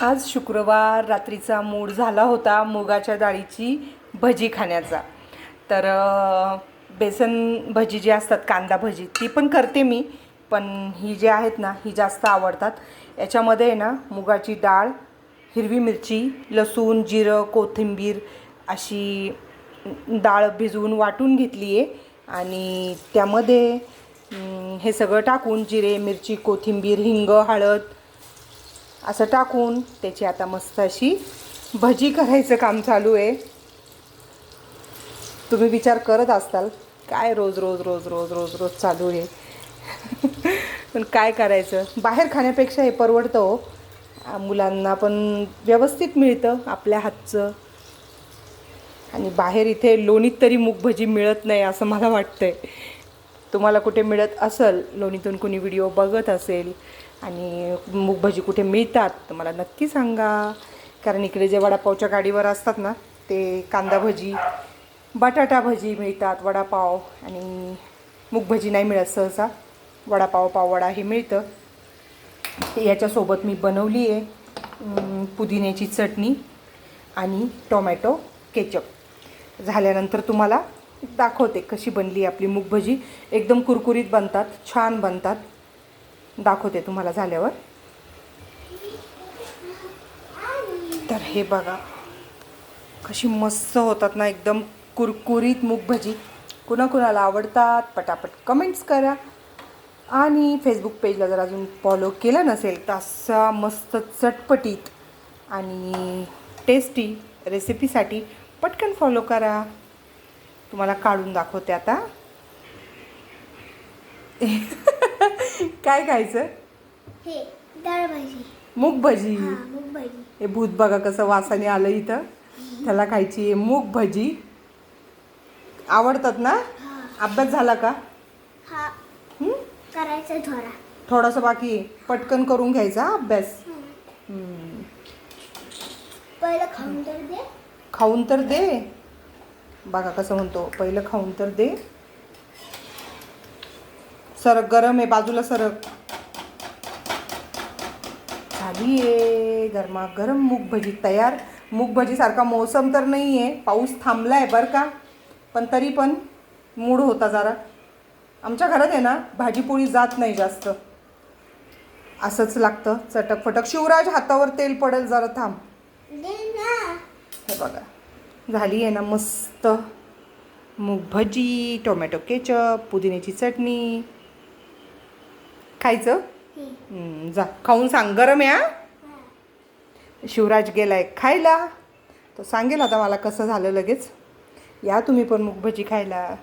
आज शुक्रवार रात्रीचा मूड झाला होता मुगाच्या डाळीची भजी खाण्याचा. तर बेसन भजी जी असतात कांदा भजी ती पण करते मी पण ही जी आहेत ना ही जास्त आवडतात. याच्यामध्ये आहे ना मुगाची डाळ हिरवी मिरची लसूण जिरं कोथिंबीर अशी डाळ भिजवून वाटून घेतली आहे. आणि त्यामध्ये हे सगळं टाकून जिरे मिरची कोथिंबीर हिंग हळद असं टाकून त्याची आता मस्त अशी भजी करायचं काम चालू आहे. तुम्ही विचार करत असताल काय रोज रोज रोज रोज रोज रोज चालू आहे? पण काय करायचं? बाहेर खाण्यापेक्षा हे परवडतं हो. मुलांना पण व्यवस्थित मिळतं आपल्या हातचं. आणि बाहेर इथे लोणीत तरी मूगभजी मिळत नाही असं मला वाटतं आहे तुम्हाला कुठे मिळत असेल लोणीतून कुणी व्हिडिओ बघत असेल आणि मूगभजी कुठे मिळतात तर मला नक्की सांगा. कारण इकडे जे वडापावच्या गाडीवर असतात ना ते कांदा भजी बटाटा भजी मिळतात वडापाव आणि मूगभजी नाही मिळत सहसा. वडापाव पाववडा हे मिळतं. याच्यासोबत मी बनवली आहे पुदिन्याची चटणी आणि टोमॅटो केचप. झाल्यानंतर तुम्हाला दाखवते कशी बनली आपली मूगभजी एकदम कुरकुरीत बनतात छान बनतात. दाखवते तुम्हाला झाल्यावर. तर हे बघा कशी मस्त होतात ना एकदम कुरकुरीत मूगभजी. कुणाकुणाला आवडतात पटापट कमेंट्स करा. आणि फेसबुक पेजला जर अजून फॉलो केलं नसेल तर असा मस्त चटपटीत आणि टेस्टी रेसिपीसाठी पटकन फॉलो करा. तुम्हाला काढून दाखवते आता. काय खायचं? हे डाळ भाजी. मूग भजी. हा मूग भाजी. हे भूत बघा कसं वासाने आलं इथं. त्याला खायची आहे मूग भजी. आवडतात ना? हा. अभ्यास झाला का? हा. हं? करायचं थोडा. थोडासा बाकी आहे. पटकन करून घ्यायचा हा अभ्यास हं. पहिलं खाऊन तर दे. खाऊन तर दे. बघा कसं म्हणतो. पहिलं खाऊन तर दे. सरक गरम आहे बाजूला सरक झाली आहे गरमा गरम मूग भजी तयार. मूग भजी सारखा मोसम तर नाही आहे पाऊस थांबला आहे बरं का? पण तरी पण मूड होता जरा. आमच्या घरात आहे ना भाजीपोळी जात नाही जास्त. असंच लागतं चटक फटक शिवराज हातावर तेल पडेल जरा थांब. हे बघा. झाली आहे ना मस्त. मूग भजी टोमॅटो केचप पुदिन्याची चटणी. खायचं? जा. खाऊन सांग. गरम आहे हा? शिवराज गेलाय खायला. तो सांगेल आता मला कसं झालं लगेच. या तुम्ही पण मूग भजी खायला.